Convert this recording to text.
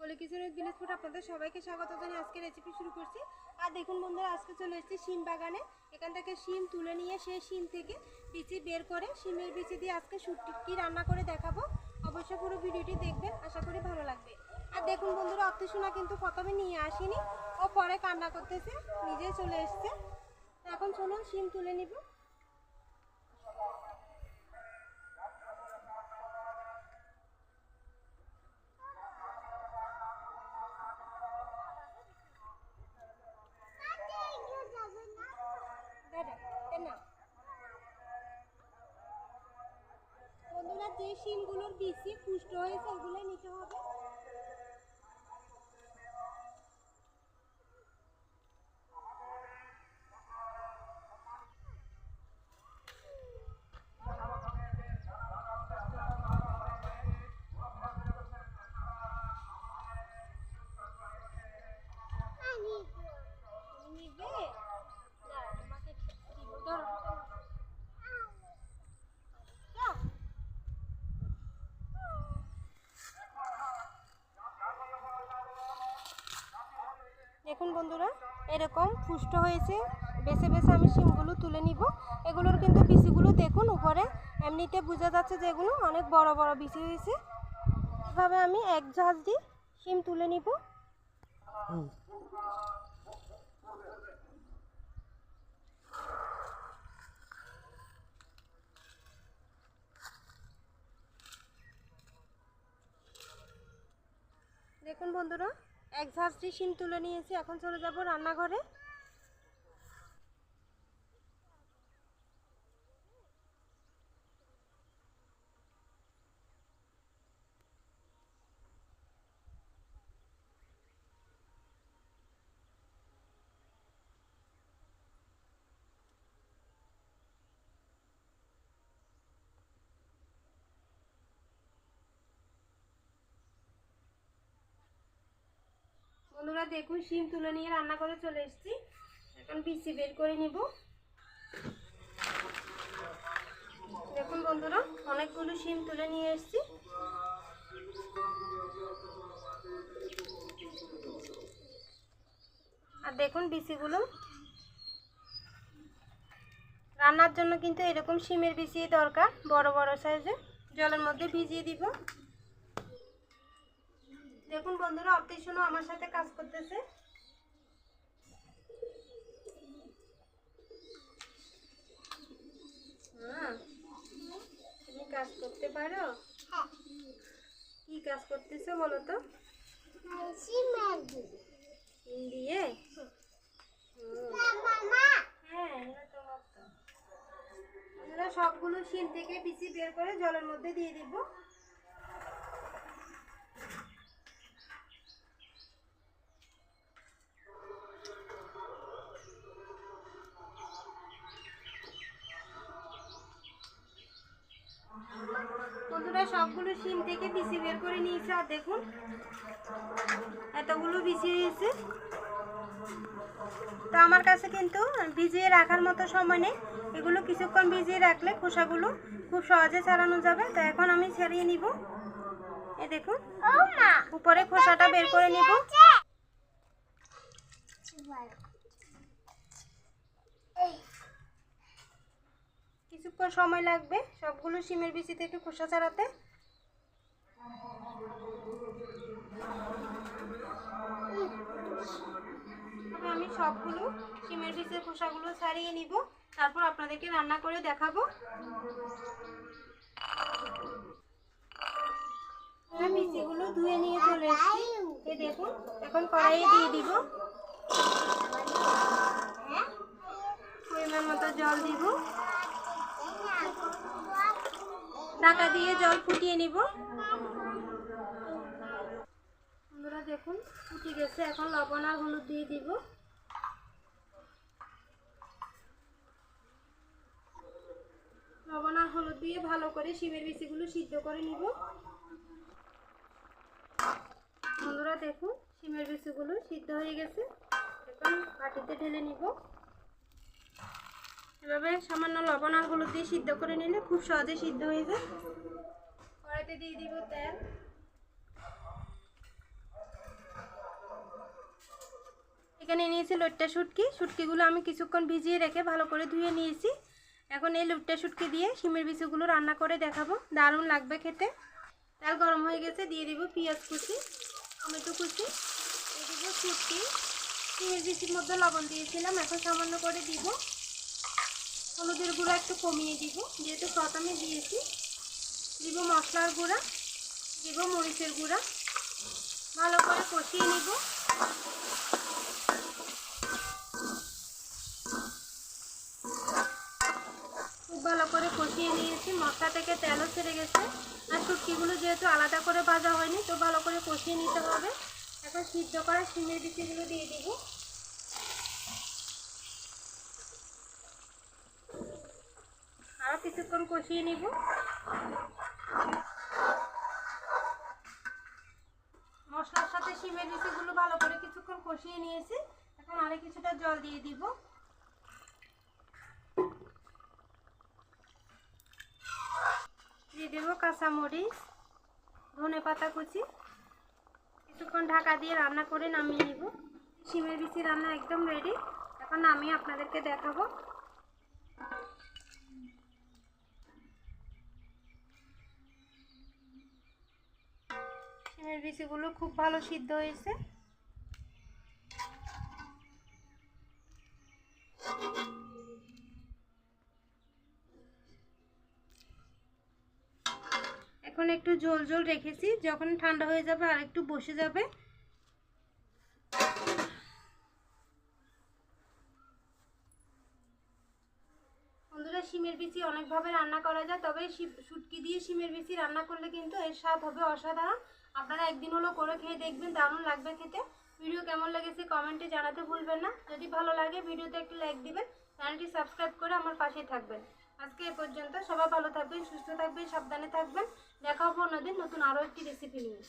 বলে কিশোরের village food আপনাদের সবাইকে স্বাগত জানিয়ে আজকে রেসিপি শুরু করছি। আর দেখুন বন্ধুরা, আজকে চলে এসেছি শিম বাগানে। এখান থেকে শিম তুলে নিয়ে সেই শিম থেকে বিচি বের করে, শিমের বিচি দিয়ে আজকে শুটকি রান্না করে দেখাবো। অবশ্যই পুরো ভিডিওটি দেখবেন, আশা করি ভালো লাগবে। আর দেখুন বন্ধুরা অত্যাশোনা কিন্তু প্রথমে নিয়ে আসিনি, ও পরে কান্না করতেছে, নিজেই চলে এসছে। এখন চলুন শিম তুলে নিব দাদা, এ নাও। বন্ধুরা যে শিমগুলোর বেশি পুষ্ট হয়েছে ওগুলো নিতে হবে তুমি নিবে না তোমাকে দিব ধরো যাও। দেখুন বন্ধুরা, এরকম পুষ্ট হয়েছে। বেছে বেছে আমি শিমগুলো তুলে নিব। এগুলোর কিন্তু বিচিগুলো দেখুন উপরে, এমনিতে বোঝা যাচ্ছে যে এগুলো অনেক বড় বড় বিচি হয়েছে। এভাবে আমি এক ঝাঁজ দিয়ে শিম তুলে নিব। দেখুন বন্ধুরা এক ঝাঁজটি শিম তুলে নিয়েছি এখন চলে যাব রান্নাঘরে। বন্ধুরা, দেখুন, শিম তুলে নিয়ে রান্না করে চলে এসেছি। এখন বিচি বের করে নিব। দেখুন বন্ধুরা, অনেকগুলো শিম তুলে নিয়ে এসেছি। আর দেখুন বিচিগুলো। রান্নার জন্য কিন্তু এরকম শিমের বিচি দরকার, বড় বড় সাইজে। জলের মধ্যে ভিজিয়ে দিব। দেখুন বন্ধুরা অপটিশনও আমার সাথে কাজ করতেছে। হ্যাঁ তুমি কাজ করতে পারো? কি কাজ করতেছো বলো তো? দিয়ে? হ্যাঁ সবগুলো শিম থেকে পিসি বের করে জলের মধ্যে দিয়ে দিব বন্ধুরা সবগুলো শিম থেকে বিচি বের করে নিয়েছে আর দেখুন এতগুলো বিচি হয়েছে। তো আমার কাছে কিন্তু ভিজিয়ে রাখার মতো সময় নেই। এগুলো কিছুক্ষণ ভিজিয়ে রাখলে খোসাগুলো খুব সহজে ছাড়ানো যাবে। তো এখন আমি ছাড়িয়ে নিব। এ দেখুন উপরে খোসাটা বের করে নিব। কিছুক্ষণ সময় লাগবে সবগুলো সিমের বিচি থেকে খোসা ছাড়াতে। তবে আমি সবগুলো শিমের বিচের খোসাগুলো ছাড়িয়ে নিব। তারপর আপনাদেরকে রান্না করে দেখাবো। আমি বিচিগুলো ধুয়ে নিয়ে চলে এসেছি। দেখুন, এখন কড়াইয়ে দিয়ে দিব। পরিমাণ মতো জল দিব। ঢাকা দিয়ে জল ফুটিয়ে নিব। দেখুন, ফুটে গেছে। এখন লবণ আর হলুদ দিয়ে দিব। লবণ আর হলুদ দিয়ে ভালো করে শিমের বিচিগুলো সিদ্ধ করে নিব। বন্ধুরা, দেখুন, শিমের বিচিগুলো সিদ্ধ হয়ে গেছে। এখন বাটিতে ঢেলে নিব। এভাবে সামান্য লবণ আর হলুদ দিয়ে সিদ্ধ করে নিলে খুব সহজে সিদ্ধ হয়ে যায়। কড়াইতে দিয়ে দিব তেল। এখানে নিয়েছি লোট্টা শুটকি। শুটকিগুলো আমি কিছুক্ষণ ভিজিয়ে রেখে ভালো করে ধুয়ে নিয়েছি। এখন এই লোট্টা শুটকি দিয়ে শিমের বিচিগুলো রান্না করে দেখাবো। দারুণ লাগবে খেতে। তেল গরম হয়ে গেছে, দিয়ে দিব পেঁয়াজ কুচি, টমেটো কুচি, দিয়ে দিব শুটকি। শিমের বিচির মধ্যে লবণ দিয়েছিলাম, এখন সামান্য করে দিব। হলুদের গুঁড়া একটু কমিয়ে দিব, যেহেতু প্রথমে দিয়েছি। দিব মশলার গুঁড়া, দিব মরিচের গুঁড়া। ভালো করে কষিয়ে নিব। ভালো করে কষিয়ে নিয়েছি। মশলা থেকে তেলও ছেড়ে গেছে। আর শুটকিগুলো যেহেতু আলাদা করে ভাজা হয়নি, তো ভালো করে কষিয়ে নিতে হবে। এখন সিদ্ধ করা শিমের বিচিগুলো দিয়ে দিব। আরও কিছুক্ষণ কষিয়ে নিব। মশলার সাথে শিমের বিচিগুলো ভালো করে কিছুক্ষণ কষিয়ে নিয়েছি। এখন আরও কিছুটা জল দিয়ে দিব দিয়ে দেবো কাঁচামরিচ ধনে পাতা কুচি, কিছুক্ষণ ঢাকা দিয়ে রান্না করে নামিয়ে নিব। শিমের বিচি রান্না একদম রেডি এখন আমি আপনাদেরকে দেখাবো। শিমের বিচিগুলো খুব ভালো সিদ্ধ হয়েছে। এখন একটু ঝোল ঝোল রেখেছি। যখন ঠান্ডা হয়ে যাবে আর একটু বসে যাবে। বন্ধুরা, শিমের বিচি অনেকভাবে রান্না করা যায়, তবে শুটকি দিয়ে শিমের বিচি রান্না করলে কিন্তু এর স্বাদ হবে অসাধারণ। আপনারা একদিন হলো করে খেয়ে দেখবেন, দারুণ লাগবে খেতে। ভিডিও কেমন লেগেছে কমেন্টে জানাতে ভুলবেন না। যদি ভালো লাগে, ভিডিওতে একটি লাইক দিবেন, চ্যানেলটি সাবস্ক্রাইব করে আমার পাশেই থাকবেন। আজকে এ পর্যন্ত। সবাই ভালো থাকবেন, সুস্থ থাকবেন, সাবধানে থাকবেন। দেখা হব অন্যদিন নতুন আরও একটি রেসিপি নিয়ে।